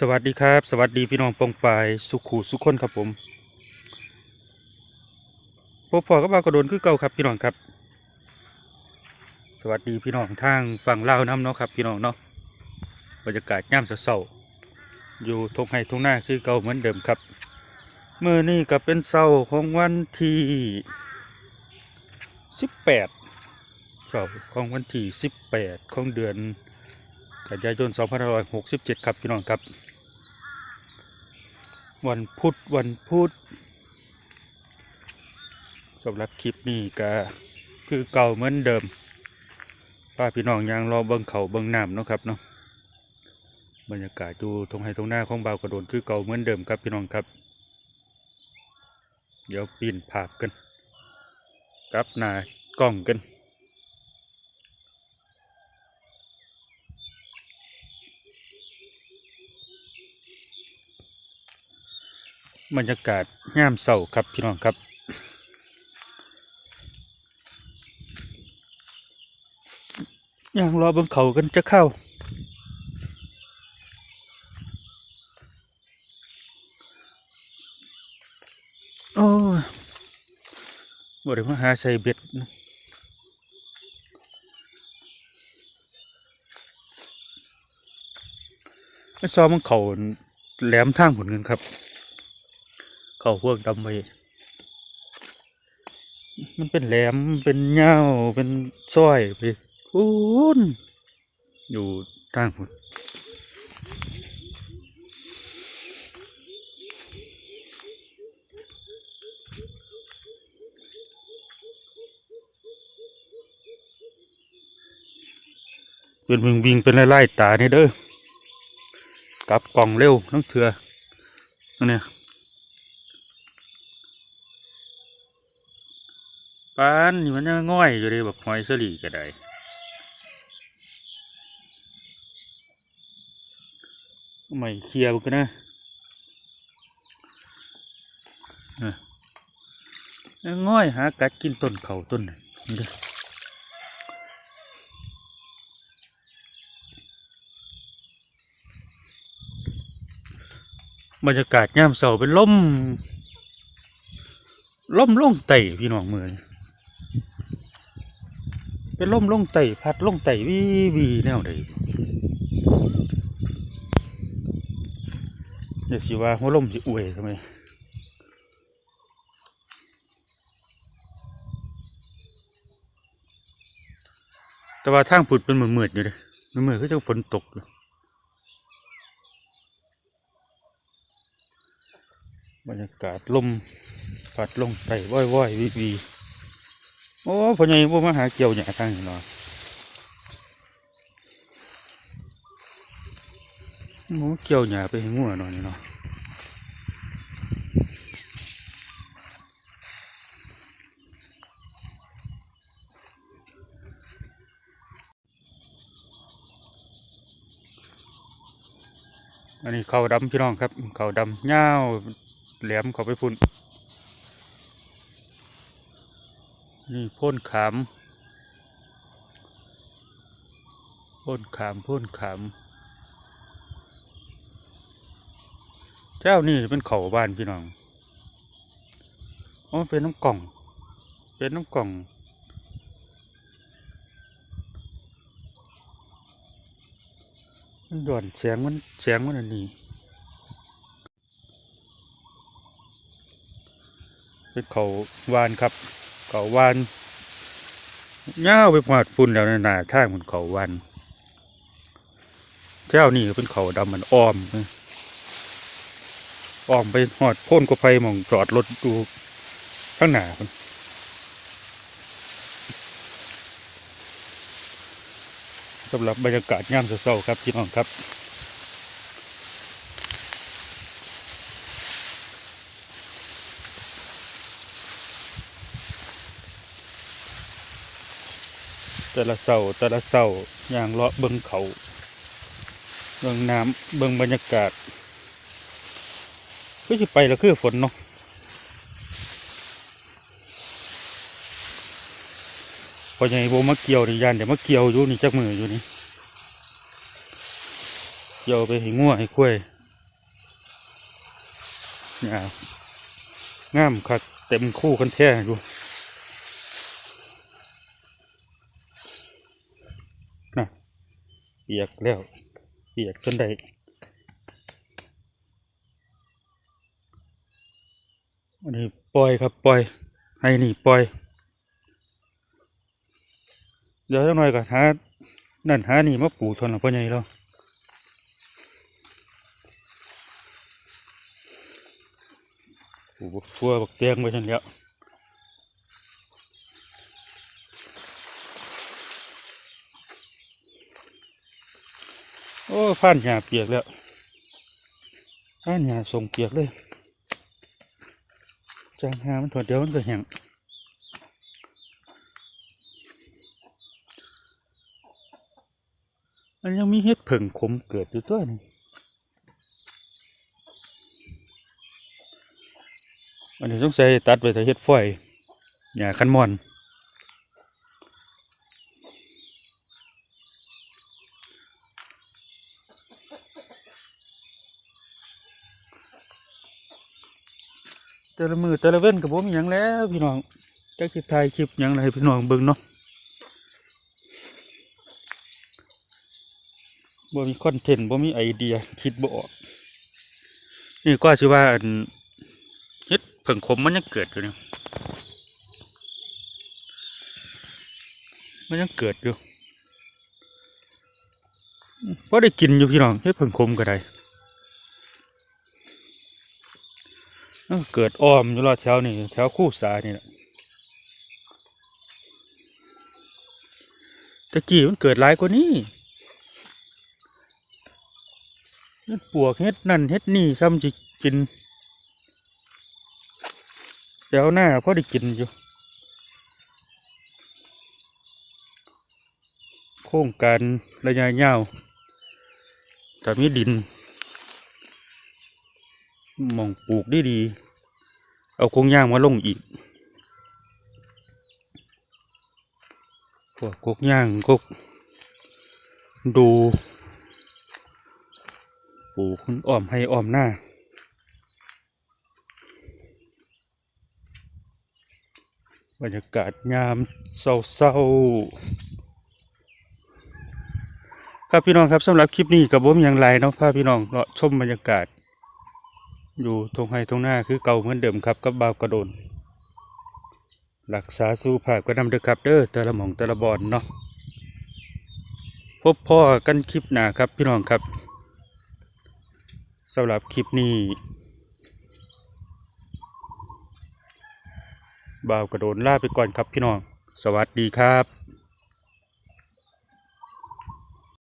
สวัสดีครับ สวัสดีพี่น้องปองปายสุขูสุขคนครับผมพบพอก็มากระโดนคือเก่าครับพี่น้องครับ สวัสดีพี่น้องทางฝั่งลาวน้ำเนาะครับพี่น้องเนาะบรรยากาศย่ำเศร้าอยู่ทงไห้ทงหน้าคือเก่าเหมือนเดิมครับเมื่อนี้ก็เป็นเศร้าของวันที่สิบแปดเศร้าของวันที่สิบแปดของเดือนกันยายน2567ครับพี่น้องครับ วันพุธวันพุธสำหรับคลิปนี้ก็คือเก่าเหมือนเดิมป้าพี่น้องยังรอเบิ้งเขาเบิ้งน้ำเนาะครับเนาะบรรยากาศอยู่ตรงไห้ตรงหน้าของบ่าวกระโดนคือเก่าเหมือนเดิมครับพี่น้องครับ เดี๋ยวปีนผาบกันกลับหน้ากล้องกัน บรรยากาศย่ามเศร้าครับพี่น้องครับ ย่างรอบนเขากันจะเข้า โอ้บ่ได้มาหาใส่เบ็ดนะไอ้ซอมมันเขาแหลมทางผลเงินครับ เขาพวกดำไปมันเป็นแหลมเป็นเงาเป็นสร้อยไปพูนอยู่ทางพุ่นเป็นวิ่งวิ่งเป็นไล่ๆตาเนี่เด้อกลับกล่องเร็วทั้งเถื่อนั่นเนี่ย ปานนี่มันยังง่อยอยู่เลยแบบหอยสลีก็ได้ไม่เคลียร์มันนะง่อยหากัดกินต้นเขาต้นไหนนี่เด้อบรรยากาศย่ามเสาเป็นล่มล่มล่งไต่พี่น้องเมือง เป็นล่มลงไต่พัดลงไต่วีวีแนวใดเดี๋ยวสิว่าหัวลมสิอวยทำไมแต่ว่าทางผุดเป็นเหมือนมืดๆอยู่เลยมืดๆก็จะฝนตกอยู่บรรยากาศลมพัดลงไต่ว่อยๆวีวี โอ้พ่อใหญ่พ่มาหาเกี่ยวหยาทางนี้เนาะหมูเกี่ยวหยาไปให้งัวหน่อยนี่เนาะอันนี้เขาดำพี่น้องครับ เขาดำเงาแหลมเขาไปพุ่น นี่พ่นขามพ่นขามพ่นขามเจ้านี่เป็นเขาบ้านพี่น้องอ๋อเป็นน้ำกล่อง เป็นน้ำกล่องมันด่วนแสงมันแสงมันอันนี้เป็นเขาวานครับ เขาวานเงาไปหอดฝุ่นแล้วนะหนาทางมันเขาวานเจ้านี่เป็นเขาดำมันอ้อมนะอ้อมไปหอดพ่นก็ไฟมองจอดรถดูข้างหน้ามันสำหรับบรรยากาศย่ามเศร้าๆครับพี่น้องครับ แต่ละเสาแต่ละเสาอย่างเลาะเบิงเขาเบิงน้ำเบิงบรรยากาศก็จะไปแล้วคือฝนเนาะพอใหญ่โบมาเกี่ยวนี่ยานเดี๋ยวมาเกี่ยวอยู่นี่จักมืออยู่นี่เกี่ยวไปให้งัวให้คุ้ยหญ้างามคักเต็มคู่กันแท้อยู่น่ะ เปียกแล้วเปียกจนได้อันนี้ปล่อยครับปล่อย ให้นี่ปล่อย เดี๋ยวจักหน่อยก็หานั่นหานี่มาปลูกทนหลังพ่อใหญ่แล้วปลูกบักทั่วบักแตงไว้ทันแล้ว โอ้ผ่านหญ้าเปียกแล้วผ่านหญ้าส่งเปียกเลยจางหามันถอดเดียวมันก็แห้งมันยังมีเห็ดผึ่งขมเกิดอยู่ตัวนึงอันนี้ต้องใส่ตัดไปแต่เห็ดฝอยหญ้าคันมอน แต่ละมือแต่ละเว้นกับผมอย่างแล้วพี่น้องจะคิดถ่ายคลิปหยังไรพี่น้องเบิ่งเนาะบ่มีคอนเทนต์บ่มีไอเดียคิดบ่ออกนี่ก็สิว่าเฮ็ดเพิ่งขมมันยังเกิดอยู่นี่มันยังเกิดอยู่พอได้กินอยู่พี่น้องเฮ็ดเพิ่งขมก็ได้ เกิดอ้อมอยู่รอดแถวนี่แถวคู่สานี่แหละตะกี้มันเกิดหลายกว่านี้เฮ็ดปวกเฮ็ดนั่นเฮ็ดนี่ซ้ำจิกินเดี๋ยวหน้าพอได้กินอยู่โครงการระยะยาวแต่มีดิน มองปลูกได้ดี เอาโคงย่างมาลงอีกพวกกกย่างกกดูปลูกอ้อมให้อ้อมหน้าบรรยากาศยามเศร้าๆครับพี่น้องครับสำหรับคลิปนี้กับผมอย่างไรเนาะพาพี่น้องเลาะชมบรรยากาศ อยู่ตรงไห้ตรงหน้าคือเก่าเหมือนเดิมครับกับบาวกระโดนรักษาสุขภาพก็นำเด้อครับเด้อแต่ละหมองแต่ละบอนเนาะพบพ่อกันคลิปหน้าครับพี่น้องครับสำหรับคลิปนี้บ่าวกระโดนลาไปก่อนครับพี่น้อง สวัสดีครับ